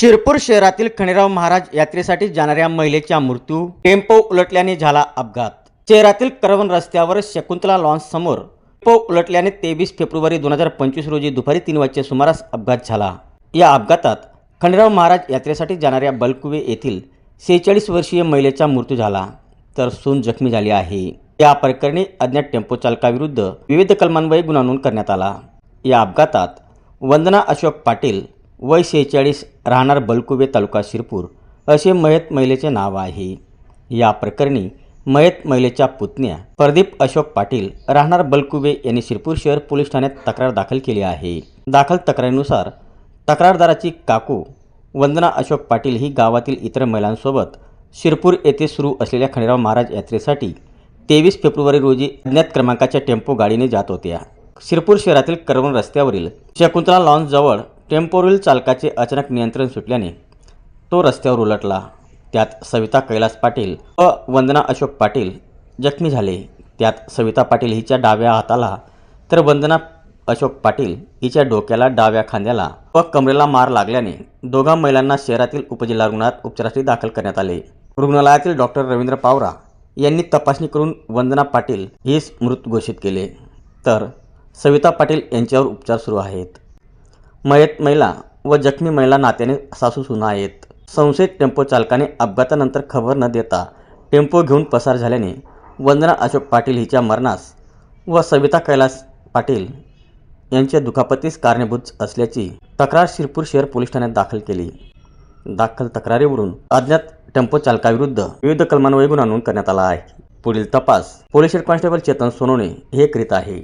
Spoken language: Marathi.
शिरपूर शहरातील खणेराव महाराज यात्रेसाठी जाणाऱ्या महिलेचा मृत्यू टेम्पो उलटल्याने झाला अपघात. शहरातील करवण रस्त्यावर शकुंतला लॉन्स समोर टेम्पो उलटल्याने तेवीस फेब्रुवारी दोन हजार पंचवीस रोजी दुपारी तीन वाजच्या सुमारास अपघात झाला. या अपघातात खंडेराव महाराज यात्रेसाठी जाणाऱ्या बलकुवे येथील सेहेचाळीस वर्षीय महिलेचा मृत्यू झाला तर सून जखमी झाली आहे. या प्रकरणी अज्ञात टेम्पो चालकाविरुद्ध विविध कलमान्वये गुन्हा नोंद करण्यात आला. या अपघातात वंदना अशोक पाटील वय शेहेचाळीस राहणार बलकुवे तालुका शिरपूर असे मयत महिलेचे नाव आहे. या प्रकरणी मयत महिलेच्या पुतण्या प्रदीप अशोक पाटील राहणार बलकुवे यांनी शिरपूर शहर पोलीस ठाण्यात तक्रार दाखल केली आहे. दाखल तक्रारीनुसार तक्रारदाराची काकू वंदना अशोक पाटील ही गावातील इतर महिलांसोबत शिरपूर येथे सुरू असलेल्या खंडेराव महाराज यात्रेसाठी तेवीस फेब्रुवारी रोजी अज्ञात क्रमांकाच्या टेम्पो गाडीने जात होत्या. शिरपूर शहरातील करवण रस्त्यावरील शकुंतला लॉन्सजवळ टेम्पोवरील चालकाचे अचानक नियंत्रण सुटल्याने तो रस्त्यावर उलटला. त्यात सविता कैलास पाटील व वंदना अशोक पाटील जखमी झाले. त्यात सविता पाटील हिच्या डाव्या हाताला तर वंदना अशोक पाटील हिच्या डोक्याला डाव्या खांद्याला व कमरेला मार लागल्याने दोघा महिलांना शहरातील उपजिल्हा रुग्णालयात उपचारासाठी दाखल करण्यात आले. रुग्णालयातील डॉक्टर रवींद्र पावरा यांनी तपासणी करून वंदना पाटील हेच मृत घोषित केले. तर सविता पाटील यांच्यावर उपचार सुरू आहेत. मयत महिला व जखमी महिला नात्याने सासू सुना आहेत. संशयित टेम्पो चालकाने अपघातानंतर खबर न देता टेम्पो घेऊन पसार झाल्याने वंदना अशोक पाटील हिच्या मरणास व सविता कैलास पाटील यांच्या दुखापतीस कारणीभूत असल्याची तक्रार शिरपूर शहर पोलीस ठाण्यात दाखल केली. दाखल तक्रारीवरून अज्ञात टेम्पो चालकाविरुद्ध विविध कलमान्वये गुन्हा नोंद करण्यात आला आहे. पुढील तपास police head constable Chetan Sonawane हे करीत आहे.